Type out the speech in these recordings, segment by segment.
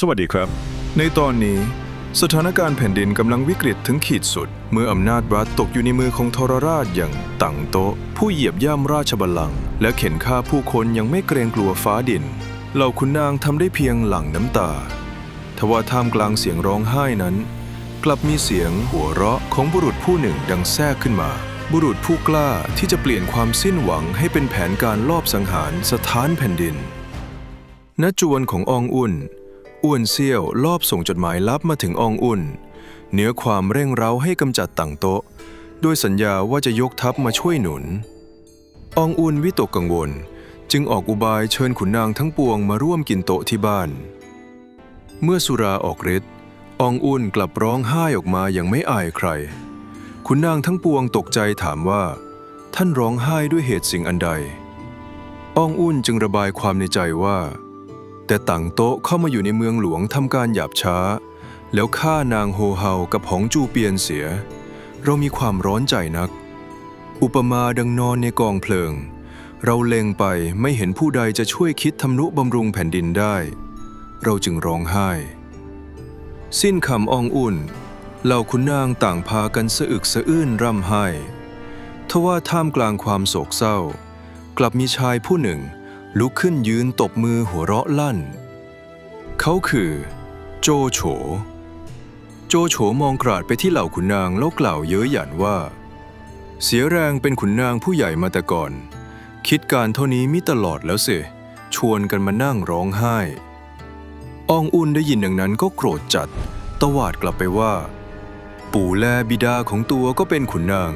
สวัสดีครับ ในตอนนี้ สถานการณ์แผ่นดินกำลังวิกฤตถึงขีดสุด เมื่ออำนาจรัฐตกอยู่ในมือของทรราชอย่างตังโตะผู้เหยียบย่ำราชบัลลังก์และเข็นฆ่าผู้คนยังไม่เกรงกลัวฟ้าดิน เหล่าขุนนางทำได้เพียงหลั่งน้ำตาทว่าท่ามกลางเสียงร้องไห้นั้น กลับมีเสียงหัวเราะของบุรุษผู้หนึ่งดังแทรกขึ้นมา บุรุษผู้กล้าที่จะเปลี่ยนความสิ้นหวังให้เป็นแผนการลอบสังหารสถานแผ่นดินณจวนของอองอุ่น อ้วนเซี่ยวลอบส่งจดหมายลับมาถึงอองอุ่น เนื้อความเร่งเร้าให้กำจัดต่างโต๊ะโดยสัญญาว่าจะยกทัพมาช่วยหนุน อองอุ่นวิตกกังวล จึงออกอุบายเชิญขุนนางทั้งปวงมาร่วมกินโต๊ะที่บ้าน เมื่อสุราออกฤทธิ์อองอุ่นกลับร้องไห้ออกมาอย่างไม่อายใคร ขุนนางทั้งปวงตกใจถามว่า ท่านร้องไห้ด้วยเหตุสิ่งอันใดอองอุ่นจึงระบายความในใจว่า แต่ต่างโต๊ะเข้ามาอยู่ในเมืองหลวงทำการหยาบช้า แล้วฆ่านางโฮเฮากับหองจูเปียนเสีย เรามีความร้อนใจนัก อุปมาดังนอนในกองเพลิง เราเล็งไปไม่เห็นผู้ใดจะช่วยคิดทำนุบำรุงแผ่นดินได้ เราจึงร้องไห้ สิ้นคำอองอุ่นเหล่าขุนนางต่างพากันสะอึกสะอื้นร่ำไห้ทว่าท่ามกลางความโศกเศร้า กลับมีชายผู้หนึ่ง ลุกขึ้นยืนตบมือหัวเราะลั่น เขาคือ โจโฉ โจโฉมองกราดไปที่เหล่าขุนนางแล้วกล่าวเย้ยหยันว่า เสียแรงเป็นขุนนางผู้ใหญ่มาแต่ก่อน คิดการเท่านี้มิตลอดแล้วสิชวนกันมานั่งร้องไห้อองอุ่นได้ยินดังนั้นก็โกรธจัด ตวาดกลับไปว่า ปู่แลบิดาของตัวก็เป็นขุนนาง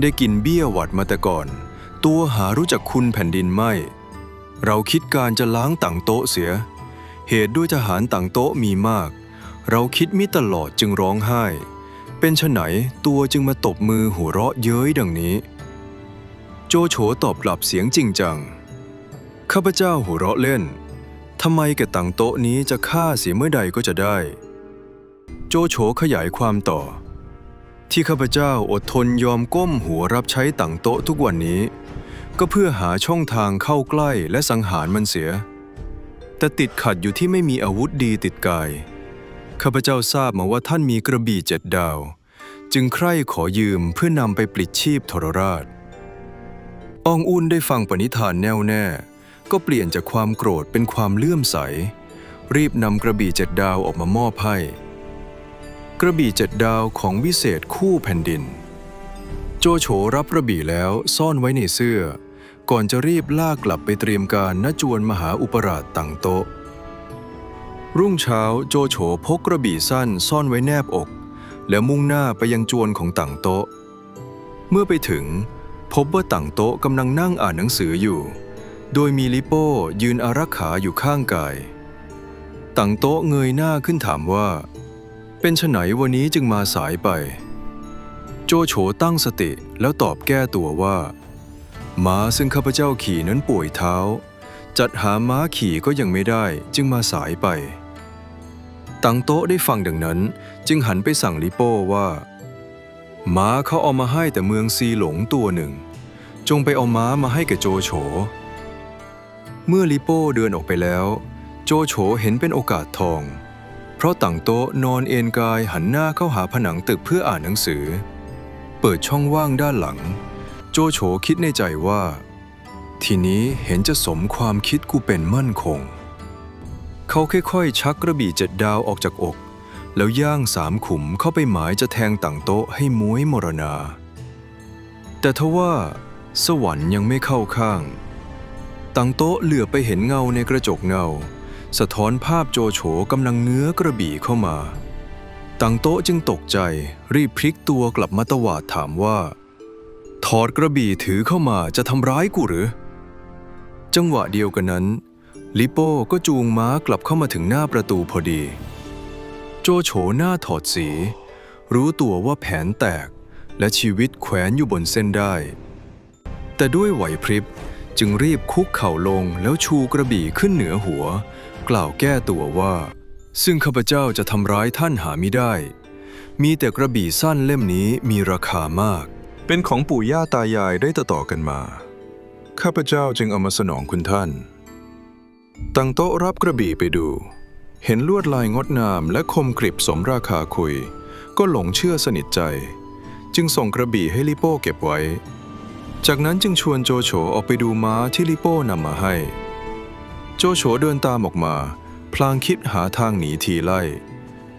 ได้กินเบี้ยหวัดมาแต่ก่อน ตัวหารู้จักคุณแผ่นดินไม่ เราคิดการจะล้างต่างโต๊ะเสีย เหตุด้วยทหารต่างโต๊ะมีมาก เราคิดมิตลอดจึงร้องไห้ เป็นฉไหนตัวจึงมาตบมือหัวเราะเย้ยดังนี้ โจโฉตอบกลับเสียงจริงจัง ข้าพเจ้าหัวเราะเล่นทำไมแกต่างโต๊ะนี้จะฆ่าเสียเมื่อใดก็จะได้ โจโฉขยายความต่อ ที่ข้าพเจ้าอดทนยอมก้มหัวรับใช้ต่างโต๊ะทุกวันนี้ ก็เพื่อหาช่องทางเข้าใกล้และสังหารมันเสีย แต่ติดขัดอยู่ที่ไม่มีอาวุธดีติดกาย ข้าพเจ้าทราบมาว่าท่านมีกระบี่เจ็ดดาว จึงใคร่ขอยืมเพื่อนำไปปลิดชีพทรราช อองอุ่นได้ฟังปณิธานแน่วแน่ ก็เปลี่ยนจากความโกรธเป็นความเลื่อมใส รีบนำกระบี่เจ็ดดาวออกมามอบให้กระบี่เจ็ดดาวของวิเศษคู่แผ่นดิน โจโฉรับกระบี่แล้วซ่อนไว้ในเสื้อ ก่อนจะรีบลากกลับไปเตรียมการณจวนมหาอุปราชต่างโต๊ะ รุ่งเช้าโจโฉพกกระบี่สั้นซ่อนไว้แนบอก แล้วมุ่งหน้าไปยังจวนของต่างโต๊ะ เมื่อไปถึง พบว่าต่างโต๊ะกำลังนั่งอ่านหนังสืออยู่ โดยมีลิโป้ยืนอารักขาอยู่ข้างกาย ต่างโต๊ะเงยหน้าขึ้นถามว่า เป็นฉไหนวันนี้จึงมาสายไป โจโฉตั้งสติแล้วตอบแก้ตัวว่า ม้าซึ่งข้าพเจ้าขี่นั้นป่วยเท้า จัดหาม้าขี่ก็ยังไม่ได้จึงมาสายไป ตังโต๊ะได้ฟังดังนั้น จึงหันไปสั่งลิโป้ว่า ม้าเขาเอามาให้แต่เมืองซีหลงตัวหนึ่ง จงไปเอาม้ามาให้แกโจโฉ เมื่อลิโป้เดินออกไปแล้ว โจโฉเห็นเป็นโอกาสทอง เพราะต่างโต๊ะนอนเอนกายหันหน้าเข้าหาผนังตึกเพื่ออ่านหนังสือ เปิดช่องว่างด้านหลัง โจโฉคิดในใจว่า ทีนี้เห็นจะสมความคิดกูเป็นมั่นคง เขาค่อยๆ ชักกระบี่เจ็ดดาวออกจากอก แล้วย่างสามขุมเข้าไปหมายจะแทงต่างโต๊ะให้ม้วยมรณา แต่ทว่า สวรรค์ยังไม่เข้าข้างต่างโต๊ะเหลือไปเห็นเงาในกระจกเงา สะท้อนภาพโจโฉกำลังเงื้อกระบี่เข้ามาต่างโต๊ะจึงตกใจรีบพลิกตัวกลับมาตวาดถามว่า ถอดกระบี่ถือเข้ามาจะทำร้ายกูหรือ จังหวะเดียวกันนั้น ลิโป้ก็จูงม้ากลับเข้ามาถึงหน้าประตูพอดี โจโฉหน้าถอดสี รู้ตัวว่าแผนแตกและชีวิตแขวนอยู่บนเส้นได้ แต่ด้วยไหวพริบจึงรีบคุกเข่าลงแล้วชูกระบี่ขึ้นเหนือหัว กล่าวแก้ตัวว่า ซึ่งข้าพเจ้าจะทำร้ายท่านหาไม่ได้ มีแต่กระบี่สั้นเล่มนี้มีราคามาก เป็นของปู่ย่าตายายได้ต่อๆกันมา ข้าพเจ้าจึงเอามาสนองคุณท่าน ตั้งโต๊ะรับกระบี่ไปดู เห็นลวดลายงดงามและคมกริบสมราคาคุย ก็หลงเชื่อสนิทใจ จึงส่งกระบี่ให้ลิโป้เก็บไว้ จากนั้นจึงชวนโจโฉออกไปดูม้าที่ลิโป้นำมาให้ โจโฉเดินตามออกมา พลางคิดหาทางหนีทีไล่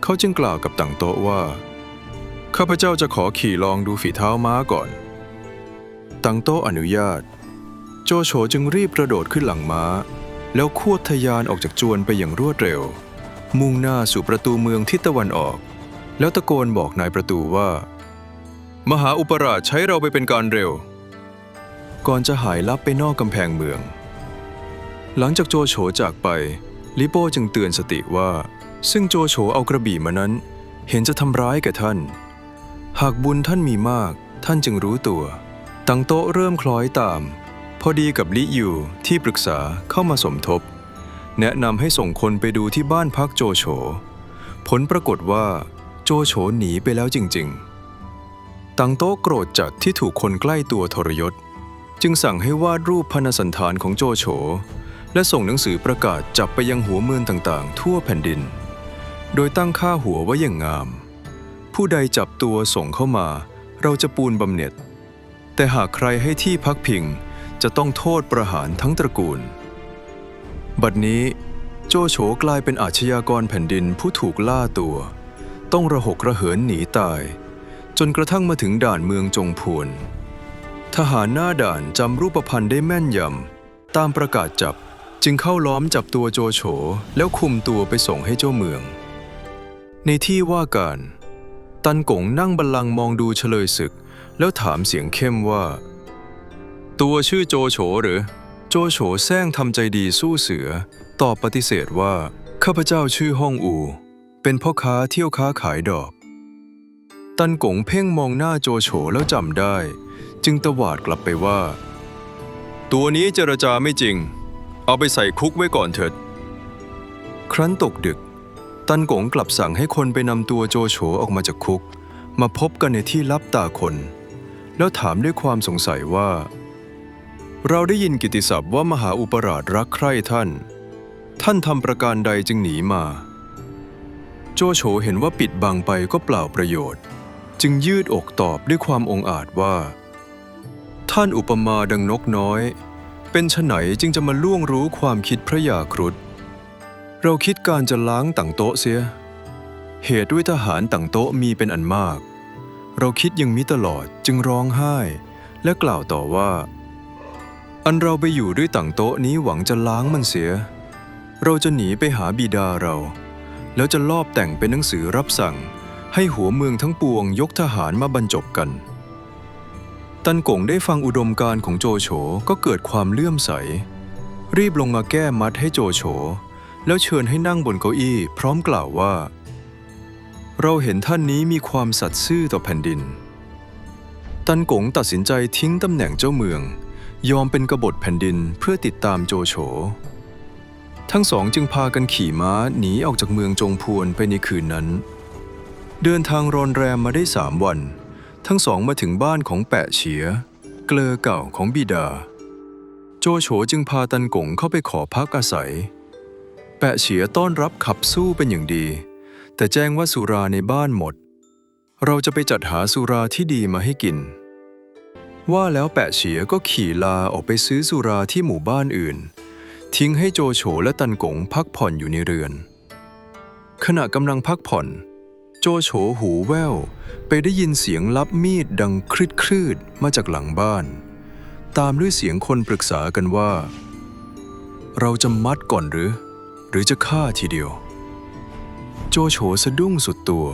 เขาจึงกล่าวกับต่างโต๊ะว่า ข้าพเจ้าจะขอขี่ลองดูฝีเท้าม้าก่อนต่างโต๊ะอนุญาต โจโฉจึงรีบกระโดดขึ้นหลังม้า แล้วควดทะยานออกจากจวนไปอย่างรวดเร็ว มุ่งหน้าสู่ประตูเมืองทิศตะวันออก แล้วตะโกนบอกนายประตูว่า มหาอุปราชใช้เราไปเป็นการเร็ว ก่อนจะหายลับไปนอกกำแพงเมือง หลังจากโจโฉจากไป ลิโป้จึงเตือนสติว่า ซึ่งโจโฉเอากระบี่มานั้น เห็นจะทำร้ายแก่ท่าน หากบุญท่านมีมากท่านจึงรู้ตัว ตังโต๊ะเริ่มคล้อยตาม พอดีกับลิยูที่ปรึกษาเข้ามาสมทบ แนะนำให้ส่งคนไปดูที่บ้านพักโจโฉ ผลปรากฏว่า โจโฉหนีไปแล้วจริง ๆ ตังโต๊ะโกรธจัดที่ถูกคนใกล้ตัวทรยศ จึงสั่งให้วาดรูปพนสันฐานของโจโฉ และส่งหนังสือประกาศจับไปยังหัวเมืองต่างๆ ทั่วแผ่นดิน โดยตั้งค่าหัวไว้อย่างงาม ผู้ใดจับตัวส่งเข้ามา เราจะปูนบำเหน็จ แต่หากใครให้ที่พักพิงจะต้องโทษประหารทั้งตระกูล บัดนี้โจโฉกลายเป็นอาชญากรแผ่นดินผู้ถูกล่าตัว ต้องระหกระเหินหนีตาย จนกระทั่งมาถึงด่านเมืองจงพวนทหารหน้าด่านจำรูปพันธ์ได้แม่นยำตามประกาศจับจึงเข้าล้อมจับตัวโจโฉแล้วคุมตัวไปส่งให้เจ้าเมือง ในที่ว่าการ ตันกงนั่งบัลลังก์มองดูเฉลยศึก แล้วถามเสียงเข้มว่า ตัวชื่อโจโฉหรือ โจโฉแซงทำใจดีสู้เสือ ตอบปฏิเสธว่าข้าพเจ้าชื่อฮ่องอู เป็นพ่อค้าเที่ยวค้าขายดอก ตันกงเพ่งมองหน้าโจโฉแล้วจำได้ จึงตวาดกลับไปว่า ตัวนี้เจรจาไม่จริง เอาไปใส่คุกไว้ก่อนเถิด ครั้นตกดึก ตันกงกลับสั่งให้คนไปนำตัวโจโฉออกมาจากคุก มาพบกันในที่ลับตาคน แล้วถามด้วยความสงสัยว่า เราได้ยินกิติศัพท์ว่ามหาอุปราชรักใคร่ท่าน ท่านทำประการใดจึงหนีมา โจโฉเห็นว่าปิดบังไปก็เปล่าประโยชน์ จึงยืดอกตอบด้วยความองอาจว่า ท่านอุปมาดังนกน้อย เป็นไฉนจึงจะมาล่วงรู้ความคิดพระยาครุฑ เราคิดการจะล้างต่างโต๊ะเสีย เหตุด้วยทหารต่างโต๊ะมีเป็นอันมาก เราคิดยังมิตลอดจึงร้องไห้ และกล่าวต่อว่า อันเราไปอยู่ด้วยต่างโต๊ะนี้หวังจะล้างมันเสีย เราจะหนีไปหาบิดาเรา แล้วจะลอบแต่งเป็นหนังสือรับสั่ง ให้หัวเมืองทั้งปวงยกทหารมาบรรจบกัน ตันกงได้ฟังอุดมการของโจโฉก็เกิดความเลื่อมใส รีบลงมาแก้มัดให้โจโฉ แล้วเชิญให้นั่งบนเก้าอี้พร้อมกล่าวว่า เราเห็นท่านนี้มีความสัตย์ซื่อต่อแผ่นดิน ตันกงตัดสินใจทิ้งตำแหน่งเจ้าเมือง ยอมเป็นกบฏแผ่นดินเพื่อติดตามโจโฉ ทั้งสองจึงพากันขี่ม้าหนีออกจากเมืองจงพวนไปในคืนนั้น เดินทางรอนแรมมาได้สามวัน ทั้งสองมาถึงบ้านของแปะเฉีย เกลอเก่าของบิดา โจโฉจึงพาตันกงเข้าไปขอพักอาศัย แปะเฉียต้อนรับขับสู้เป็นอย่างดี แต่แจ้งว่าสุราในบ้านหมด เราจะไปจัดหาสุราที่ดีมาให้กิน ว่าแล้วแปะเฉียก็ขี่ลาออกไปซื้อสุราที่หมู่บ้านอื่น ทิ้งให้โจโฉและตันกงพักผ่อนอยู่ในเรือน ขณะกำลังพักผ่อน โจโฉหูแว่วไปได้ยินเสียงลับมีดดังครืดครืดมาจากหลังบ้าน ตามด้วยเสียงคนปรึกษากันว่า เราจะมัดก่อนหรือ หรือจะฆ่าทีเดียว โจโฉสะดุ้งสุดตัว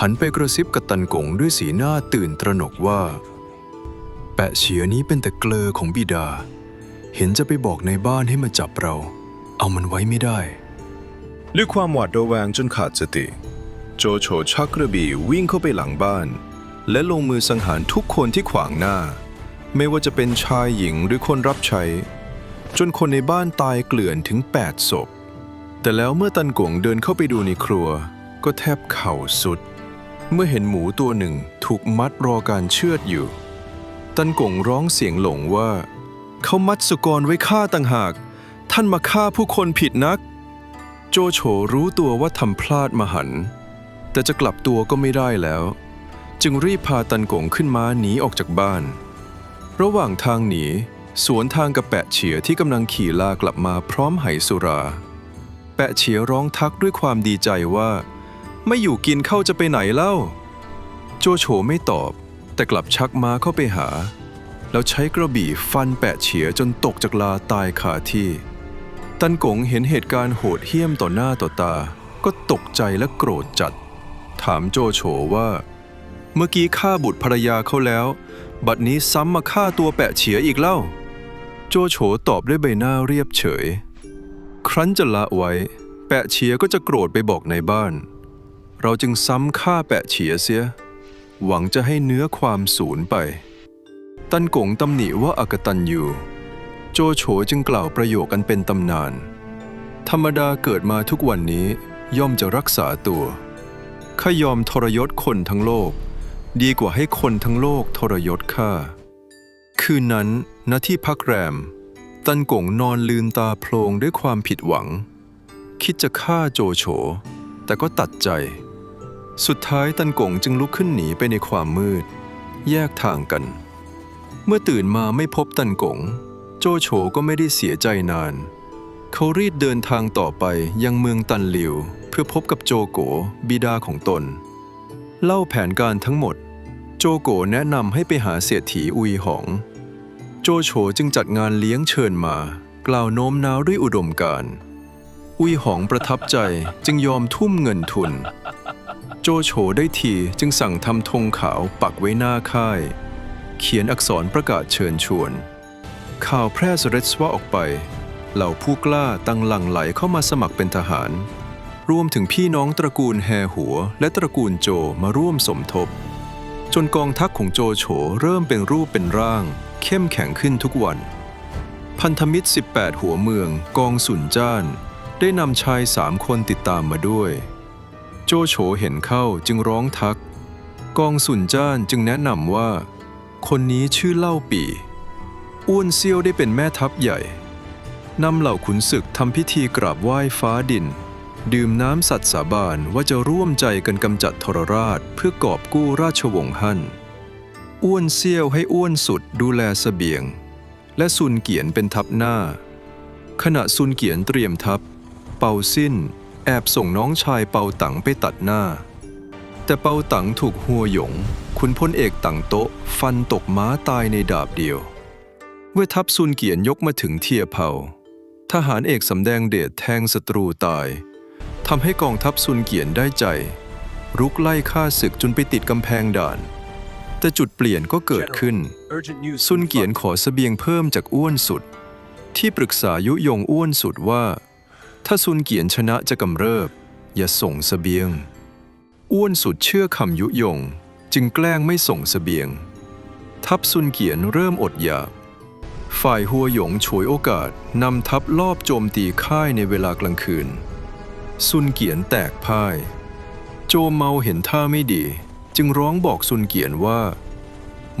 หันไปกระซิบกับตันกงด้วยสีหน้าตื่นตระหนกว่า แปะเฉียนี้เป็นแต่เกลอของบิดา เห็นจะไปบอกในบ้านให้มาจับเรา เอามันไว้ไม่ได้ด้วยความหวาดระแวงจนขาดสติ โจโฉชักกระบี่วิ่งเข้าไปหลังบ้าน และลงมือสังหารทุกคนที่ขวางหน้า ไม่ว่าจะเป็นชายหญิงหรือคนรับใช้ จนคนในบ้านตายเกลื่อนถึง 8 ศพ แต่แล้วเมื่อตันกงเดินเข้าไปดูในครัว ก็แทบเข่าสุด เมื่อเห็นหมูตัวหนึ่งถูกมัดรอการเชือดอยู่ ตันกงร้องเสียงหลงว่า เขามัดสุกรไว้ฆ่าต่างหาก ท่านมาฆ่าผู้คนผิดนัก โจโฉรู้ตัวว่าทำพลาดมหัน แต่จะกลับตัวก็ไม่ได้แล้ว จึงรีบพาตันกงขึ้นม้าหนีออกจากบ้าน ระหว่างทางหนีสวนทางกับแปะเฉียที่กำลังขี่ลากลับมาพร้อมไหสุรา แปะเฉียร้องทักด้วยความดีใจว่า ไม่อยู่กินเข้าจะไปไหนเล่า โจโฉไม่ตอบ แต่กลับชักม้าเข้าไปหา แล้วใช้กระบี่ฟันแปะเฉียจนตกจากลาตายคาที่ ตันกงเห็นเหตุการณ์โหดเหี้ยมต่อหน้าต่อตา ก็ตกใจและโกรธจัด ถามโจโฉว่า เมื่อกี้ฆ่าบุตรภรรยาเขาแล้ว บัดนี้ซ้ำมาฆ่าตัวแปะเฉียอีกเล่า โจโฉตอบด้วยใบหน้าเรียบเฉย ครั้นจะละไว้ แปะเฉียก็จะโกรธไปบอกในบ้าน เราจึงซ้ำฆ่าแปะเฉียเสีย หวังจะให้เนื้อความสูญไป ตันกงตำหนิว่าอากตันอยู่ โจโฉจึงกล่าวประโยคกันเป็นตำนาน ธรรมดาเกิดมาทุกวันนี้ย่อมจะรักษาตัวข้ายอมทรยศคนทั้งโลก ดีกว่าให้คนทั้งโลกทรยศข้าคืนนั้นณที่พักแรม ตันกงนอนลืนตาโพลงด้วยความผิดหวัง คิดจะฆ่าโจโฉแต่ก็ตัดใจ สุดท้ายตันกงจึงลุกขึ้นหนีไปในความมืด แยกทางกัน เมื่อตื่นมาไม่พบตันกง โจโฉก็ไม่ได้เสียใจนาน เขารีบเดินทางต่อไปยังเมืองตันหลิว เพื่อพบกับโจโกบิดาของตน เล่าแผนการทั้งหมด โจโกแนะนำให้ไปหาเศรษฐีอุยหอง จโฉจึงจัดงานเลี้ยงเชิญมา กล่าวโน้มน้าวด้วยอุดมการณ์อุยหองประทับใจจึงยอมทุ่มเงินทุน โจโฉได้ทีจึงสั่งทำธงขาวปักไว้หน้าค่าย เขียนอักษรประกาศเชิญชวน ข่าวแพร่สเรศว่าออกไป เหล่าผู้กล้าตั้งหลั่งไหลเข้ามาสมัครเป็นทหาร รวมถึงพี่น้องตระกูลแฮหัว และตระกูลโจมาร่วมสมทบ จนกองทัพของโจโฉเริ่มเป็นรูปเป็นร่าง เข้มแข็งขึ้นทุกวัน พันธมิตร 18 หัวเมืองกองสุนจ้าน ได้นำชายสามคนติดตามมาด้วย โจโฉเห็นเข้าจึงร้องทัก กองสุนจ้านจึงแนะนำว่า คนนี้ชื่อเล่าปีอ้วนเซียวได้เป็นแม่ทัพใหญ่นำเหล่าขุนศึกทำพิธีกราบไหว้ฟ้าดิน ดื่มน้ำสัตว์สาบานว่าจะร่วมใจกันกำจัดทรราชเพื่อกอบกู้ราชวงศ์ฮั่น อ้วนเซียวให้อ้วนสุดดูแลเสบียง และซุนเกียนเป็นทัพหน้า ขณะซุนเกียนเตรียมทัพ เปาสิ้นแอบส่งน้องชายเปาตังไปตัดหน้า แต่เปาตังถูกหัวหยงขุนพลเอกตังโต๊ะฟันตกม้าตายในดาบเดียวเมื่อทัพซุนเกียนยกมาถึงเทียเผาทหารเอกสำแดงเดชแทงศัตรูตายทำให้กองทัพซุนเกียนได้ใจ รุกไล่ฆ่าศึกจนไปติดกำแพงด่าน แต่จุดเปลี่ยนก็เกิดขึ้น ซุนเกียนขอเสบียงเพิ่มจากอ้วนสุด ที่ปรึกษายุยงอ้วนสุดว่า ถ้าซุนเกียนชนะจะกำเริบ อย่าส่งเสบียง อ้วนสุดเชื่อคำยุยง จึงแกล้งไม่ส่งเสบียง ทัพซุนเกียนเริ่มอดอยากฝ่ายหัวหยงฉวยโอกาสนำทัพลอบโจมตีค่ายในเวลากลางคืน ซุนเกียนแตกพ่าย โจมเมาเห็นท่าไม่ดี จึงร้องบอกซุนเกียนว่า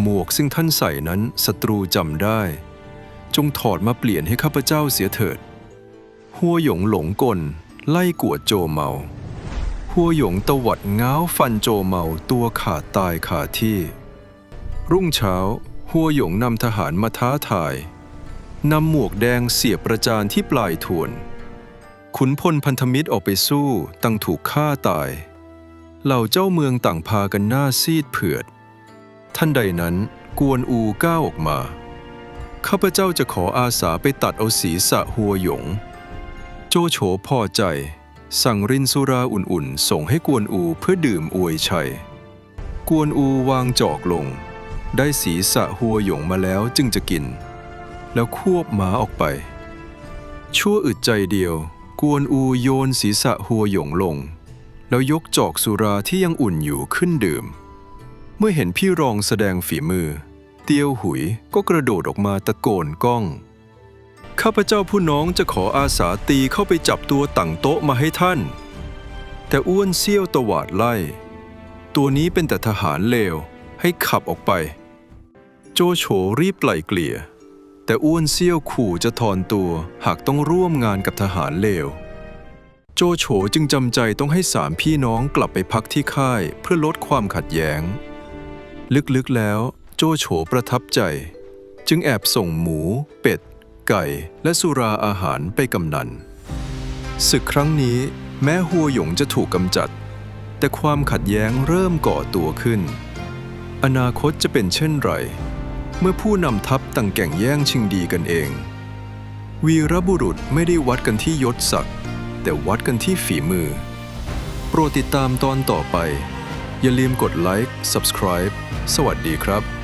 หมวกซึ่งท่านใส่นั้นศัตรูจำได้ จงถอดมาเปลี่ยนให้ข้าพเจ้าเสียเถิด หัวหยงหลงกล ไล่กวดโจเมาหัวหยงตวัดง้าวฟันโจเมาตัวขาดตายขาดที่ รุ่งเช้าหัวหยงนำทหารมาท้าทายนำหมวกแดงเสียบประจานที่ปลายทวน ขุนพลพันธมิตรออกไปสู้ตั้งถูกฆ่าตาย เหล่าเจ้าเมืองต่างพากันหน้าซีดเผือด ท่านใดนั้นกวนอูก้าวออกมา ข้าพเจ้าจะขออาสาไปตัดเอาศีรษะหัวหยง โจโฉพอใจ สั่งรินสุราอุ่นๆ ส่งให้กวนอูเพื่อดื่มอวยชัย กวนอูวางจอกลง ได้ศีรษะหัวหยงมาแล้วจึงจะกิน แล้วควบหมาออกไป ชั่วอึดใจเดียว กวนอูโยนศีรษะหัวหยงลง แล้วยกจอกสุราที่ยังอุ่นอยู่ขึ้นดื่ม เมื่อเห็นพี่รองแสดงฝีมือ เตียวหุยก็กระโดดออกมาตะโกนก้อง ข้าพเจ้าผู้น้องจะขออาสาตีเข้าไปจับตัวต่างโต๊ะมาให้ท่าน แต่อ้วนเซี่ยวตวาดไล่ ตัวนี้เป็นแต่ทหารเลวให้ขับออกไป โจโฉรีบไกล่เกลี่ย แต่อ้วนเซี่ยวขู่จะถอนตัวหากต้องร่วมงานกับทหารเลว โจโฉจึงจำใจต้องให้สามพี่น้องกลับไปพักที่ค่ายเพื่อลดความขัดแย้ง ลึกๆแล้วโจโฉประทับใจ จึงแอบส่งหมู เป็ด ไก่ และสุราอาหารไปกำนันศึกครั้งนี้แม้หัวหยงจะถูกกำจัด แต่ความขัดแย้งเริ่มก่อตัวขึ้น อนาคตจะเป็นเช่นไร เมื่อผู้นำทัพต่างแก่งแย่งชิงดีกันเอง วีรบุรุษไม่ได้วัดกันที่ยศศักดิ์ แต่วัดกันที่ฝีมือ โปรดติดตามตอนต่อไป อย่าลืมกดไลค์ Subscribe สวัสดีครับ